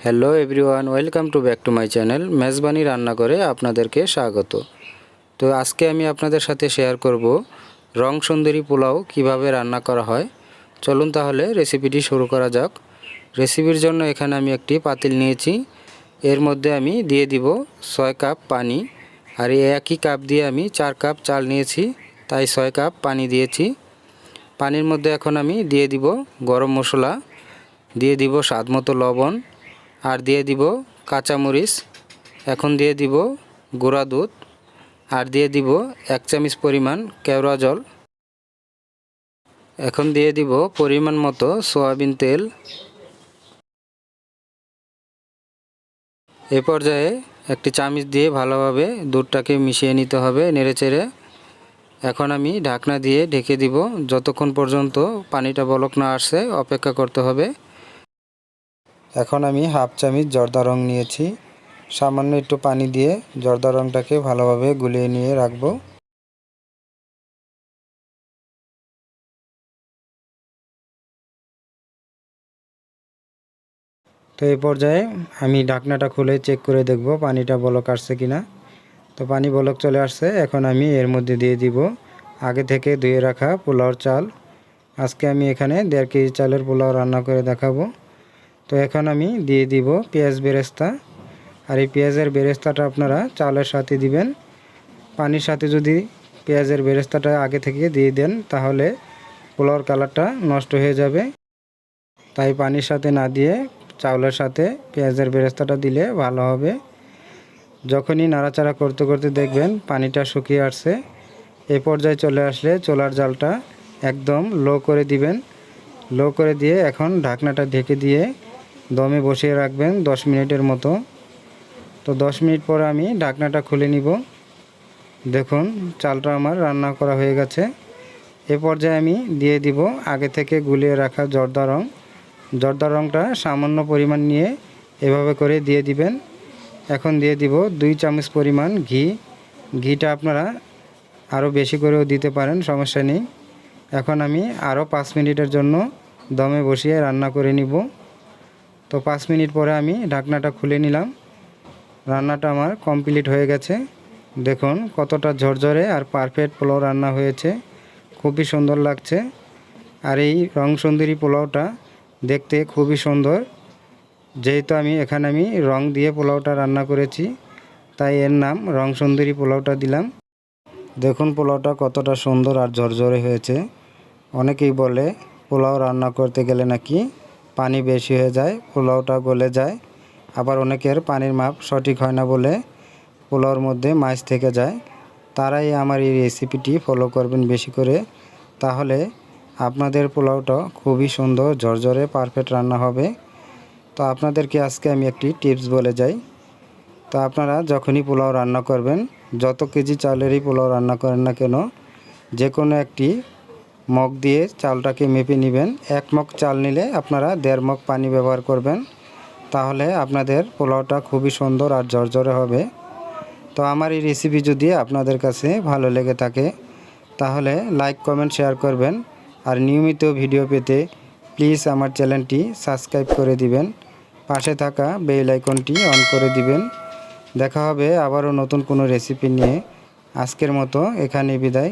Hello everyone welcome to back to my channel Mezbani রান্নাঘরে আপনাদেরকে স্বাগত। তো আজকে আমি আপনাদের সাথে শেয়ার করব রং সুন্দরী পোলাও কীভাবে রান্না করা হয়। চলুন তাহলে রেসিপিটি শুরু করা যাক। রেসিপির জন্য এখানে আমি একটি পাতিল নিয়েছি। এর মধ্যে আমি দিয়ে দিব ছয় কাপ পানি। আর এই একই কাপ দিয়ে আমি চার কাপ চাল নিয়েছি, তাই ছয় কাপ পানি দিয়েছি। পানির মধ্যে এখন আমি দিয়ে দিব গরম মশলা, দিয়ে দিব স্বাদ মতো লবণ। আর দিয়ে দিব কাঁচামরিচ, এখন দিয়ে দিব গুঁড়া দুধ, আর দিয়ে দিব এক চামচ পরিমাণ কেওড়া জল। এখন দিয়ে দিব পরিমাণ মতো সয়াবিন তেল। এ পর্যায়ে একটি চামচ দিয়ে ভালোভাবে দুধটাকে মিশিয়ে নিতে হবে নেড়েচেড়ে। এখন আমি ঢাকনা দিয়ে ঢেকে দিব, যতক্ষণ পর্যন্ত পানিটা বলক না আসছে অপেক্ষা করতে হবে। এখন আমি হাফ চামচ জর্দা রং নিয়েছি। সামান্য একটু পানি দিয়ে জর্দা রংটাকে ভালোভাবে গুলিয়ে নিয়ে রাখব। তো এই পর্যায়ে আমি ঢাকনাটা খুলে চেক করে দেখব পানিটা বলক আসছে কিনা। তো পানি বলক চলে আসছে, এখন আমি এর মধ্যে দিয়ে দিব আগে থেকে ধুয়ে রাখা পোলাওর চাল। আজকে আমি এখানে দেড় কেজি চালের পোলাও রান্না করে দেখাবো। তো এখন আমি দিয়ে দিব পেঁয়াজ বেরেস্তা। আর এই পেঁয়াজের বেরেস্তাটা আপনারা চালের সাথে দিবেন। পানির সাথে যদি পেঁয়াজের বেরেস্তাটা আগে থেকে দিয়ে দেন, তাহলে পোলাওর কালারটা নষ্ট হয়ে যাবে। তাই পানির সাথে না দিয়ে চাউলের সাথে পেঁয়াজের বেরেস্তাটা দিলে ভালো হবে। যখনই নাড়াচাড়া করতে করতে দেখবেন পানিটা শুকিয়ে আসছে। এ পর্যায়ে চলে আসলে চোলার জালটা একদম লো করে দিবেন। লো করে দিয়ে এখন ঢাকনাটা ঢেকে দিয়ে দমে বসিয়ে রাখবেন দশ মিনিটের মতো। তো দশ মিনিট পরে আমি ঢাকনাটা খুলে নিব। দেখুন, চালটা আমার রান্না করা হয়ে গেছে। এ পর্যায়ে আমি দিয়ে দিব আগে থেকে গুলিয়ে রাখা জর্দা রং। জর্দা রংটা সামান্য পরিমাণ নিয়ে এভাবে করে দিয়ে দিবেন। এখন দিয়ে দিব দুই চামচ পরিমাণ ঘি। ঘিটা আপনারা আরও বেশি করেও দিতে পারেন, সমস্যা নেই। এখন আমি আরও পাঁচ মিনিটের জন্য দমে বসিয়ে রান্না করে নিব। তো পাঁচ মিনিট পরে আমি ঢাকনাটা খুলে নিলাম। রান্নাটা আমার কমপ্লিট হয়ে গেছে। দেখুন কতটা ঝরঝরে আর পারফেক্ট পোলাও রান্না হয়েছে। খুবই সুন্দর লাগছে। আর এই রং সুন্দরী পোলাওটা দেখতে খুবই সুন্দর। যেহেতু আমি এখানে আমি রং দিয়ে পোলাওটা রান্না করেছি, তাই এর নাম রং সুন্দরী পোলাওটা দিলাম। দেখুন পোলাওটা কতটা সুন্দর আর ঝরঝরে হয়েছে। অনেকেই বলে পোলাও রান্না করতে গেলে নাকি পানি বেশি হয়ে যায়, পোলাওটা গলে যায়। আবার অনেকের পানির মাপ সঠিক হয় না বলে পোলাওর মধ্যে মাছ থেকে যায়। তারাই আমার এই রেসিপিটি ফলো করবেন বেশি করে। তাহলে আপনাদের পোলাওটা খুবই সুন্দর, ঝরঝরে, পারফেক্ট রান্না হবে। তো আপনাদেরকে আজকে আমি একটি টিপস বলে যাই। তো আপনারা যখনই পোলাও রান্না করবেন, যত কেজি চালেরই পোলাও রান্না করেন না কেন যে কোনো একটি মগ দিয়ে চালটাকে মেপে নেবেন। এক মগ চাল নিলে আপনারা দেড় মগ পানি ব্যবহার করবেন। তাহলে আপনাদের পোলাওটা খুবই সুন্দর আর ঝরঝরে হবে। তো আমার এই রেসিপি যদি আপনাদের কাছে ভালো লেগে থাকে, তাহলে লাইক কমেন্ট শেয়ার করবেন। আর নিয়মিত ভিডিও পেতে প্লিজ আমার চ্যানেলটি সাবস্ক্রাইব করে দিবেন। পাশে থাকা বেল আইকনটি অন করে দিবেন। দেখা হবে আবারও নতুন কোনো রেসিপি নিয়ে। আজকের মতো এখানে বিদায়।